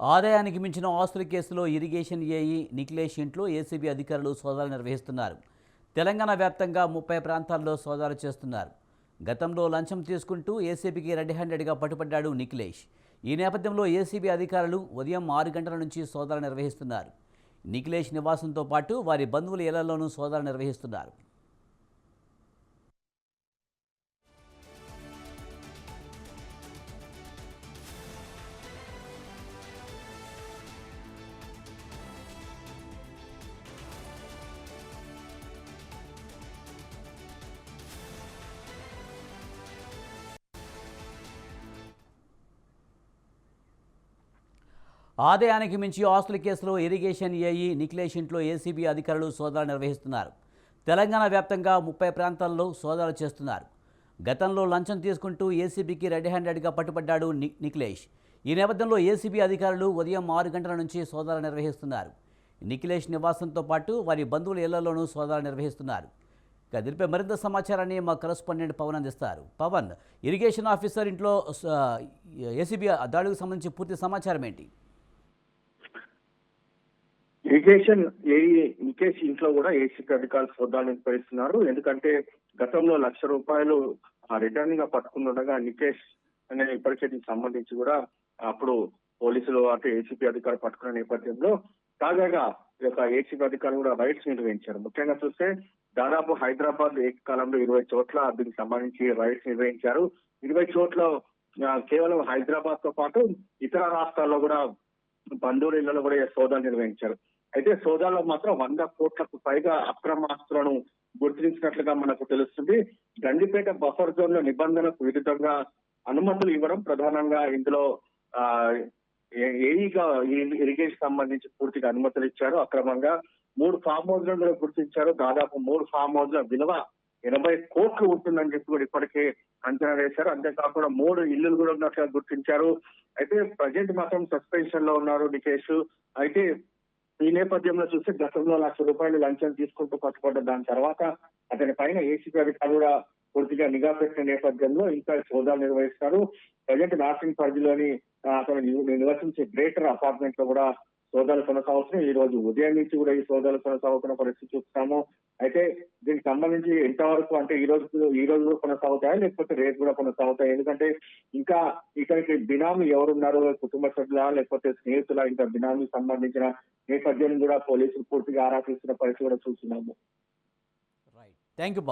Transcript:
ఆదాయానికి మించిన ఆస్తుల కేసులో ఇరిగేషన్ ఏఈ నిఖిలేష్ ఇంట్లో ఏసీబీ అధికారులు సోదాలు నిర్వహిస్తున్నారు. తెలంగాణ వ్యాప్తంగా ముప్పై ప్రాంతాల్లో సోదాలు చేస్తున్నారు. గతంలో లంచం తీసుకుంటూ ఏసీబీకి రెడ్ హ్యాండెడ్గా పట్టుబడ్డాడు నిఖిలేష్. ఈ నేపథ్యంలో ఏసీబీ అధికారులు ఉదయం ఆరు గంటల నుంచి సోదాలు నిర్వహిస్తున్నారు. నిఖిలేష్ నివాసంతో పాటు వారి బంధువుల ఇళ్ళలోనూ సోదాలు నిర్వహిస్తున్నారు. ఆదాయానికి మించి ఆస్తుల కేసులో ఇరిగేషన్ ఏఈ నిఖిలేష్ ఇంట్లో ఏసీబీ అధికారులు సోదాలు నిర్వహిస్తున్నారు. తెలంగాణ వ్యాప్తంగా ముప్పై ప్రాంతాల్లో సోదాలు చేస్తున్నారు. గతంలో లంచం తీసుకుంటూ ఏసీబీకి రెడ్ హ్యాండెడ్గా పట్టుబడ్డాడు ని- నిఖిలేష్. ఈ నేపథ్యంలో ఏసీబీ అధికారులు ఉదయం ఆరు గంటల నుంచి సోదాలు నిర్వహిస్తున్నారు. నిఖిలేష్ నివాసంతో పాటు వారి బంధువుల ఇళ్ళలోనూ సోదాలు నిర్వహిస్తున్నారు. ఇక దీనిపై మరింత సమాచారాన్ని మా కరస్పాండెంట్ పవన్ అందిస్తారు. పవన్ ఇరిగేషన్ ఆఫీసర్ ఇంట్లో ఏసీబీ దాడికి సంబంధించి పూర్తి సమాచారం ఏంటి? ఇరిగేషన్ ఏఈ నికేష్ ఇంట్లో కూడా ఏసీపీ అధికారులు సోదాలు నిర్వహిస్తున్నారు ఎందుకంటే గతంలో లక్ష రూపాయలు రిటర్నింగ్గా పట్టుకుంటుండగా నికేష్ అనే పరిస్థితికి సంబంధించి కూడా అప్పుడు పోలీసులు అటు ఏసీపీ అధికారులు పట్టుకున్న నేపథ్యంలో తాజాగా ఈ యొక్క ఏసీపీ అధికారులు కూడా రైట్స్ నిర్వహించారు ముఖ్యంగా చూస్తే దాదాపు హైదరాబాద్ ఏకకాలంలో ఇరవై చోట్ల దీనికి సంబంధించి రైట్స్ నిర్వహించారు. ఇరవై చోట్ల కేవలం హైదరాబాద్తో పాటు ఇతర రాష్ట్రాల్లో కూడా బంధువుల ఇళ్ళలో కూడా సోదాలు నిర్వహించారు. అయితే సోదాలో మాత్రం వంద కోట్లకు పైగా అక్రమాస్తులను గుర్తించినట్లుగా మనకు తెలుస్తుంది. గండిపేట బఫర్ జోన్లో నిబంధనలకు విరుద్ధంగా అనుమతులు ఇవ్వడం ప్రధానంగా ఇందులో ఆ ఏఈగా ఇరిగేషన్ సంబంధించి పూర్తిగా అనుమతులు ఇచ్చారు. అక్రమంగా మూడు ఫామ్ హౌస్ కూడా గుర్తించారు. దాదాపు మూడు ఫామ్ హౌస్ ల విలువ ఎనభై కోట్లు ఉంటుందని చెప్పి కూడా ఇప్పటికే అంచనా వేశారు. అంతేకాకుండా మూడు ఇల్లులు కూడా ఉన్నట్లుగా గుర్తించారు. అయితే ప్రజెంట్ మాత్రం సస్పెన్షన్లో ఉన్నారు నికేష్. అయితే ఈ నేపథ్యంలో చూస్తే గతంలో లక్ష రూపాయలు లంచం తీసుకుంటూ పట్టుబడ్డ దాని తర్వాత అతని పైన ఏసీపీ అధికారులు కూడా పూర్తిగా నిఘా పెట్టిన నేపథ్యంలో ఇంకా సోదాలు నిర్వహిస్తారు. ప్రజెంట్ నార్సింగ్ పరిధిలోని అతను నివసించే గ్రేటర్ అపార్ట్మెంట్లో కూడా సోదాలు కొనసాగుతున్నాయి. ఈ రోజు ఉదయం నుంచి కూడా ఈ సోదాలు కొనసాగుతున్న పరిస్థితి చూస్తున్నాము అయితే దీనికి సంబంధించి ఎంతవరకు అంటే ఈ రోజు ఈ రోజు కూడా కొనసాగుతాయా? లేకపోతే రేపు కూడా కొనసాగుతాయి? ఎందుకంటే ఇంకా ఇక్కడికి బినామీ ఎవరున్నారు? కుటుంబ సభ్యుల? లేకపోతే స్నేహితుల? ఇంకా బినామీ సంబంధించిన నేపథ్యం కూడా పోలీసులు పూర్తిగా ఆరా తీస్తున్న పరిస్థితి కూడా చూస్తున్నాము. Thank you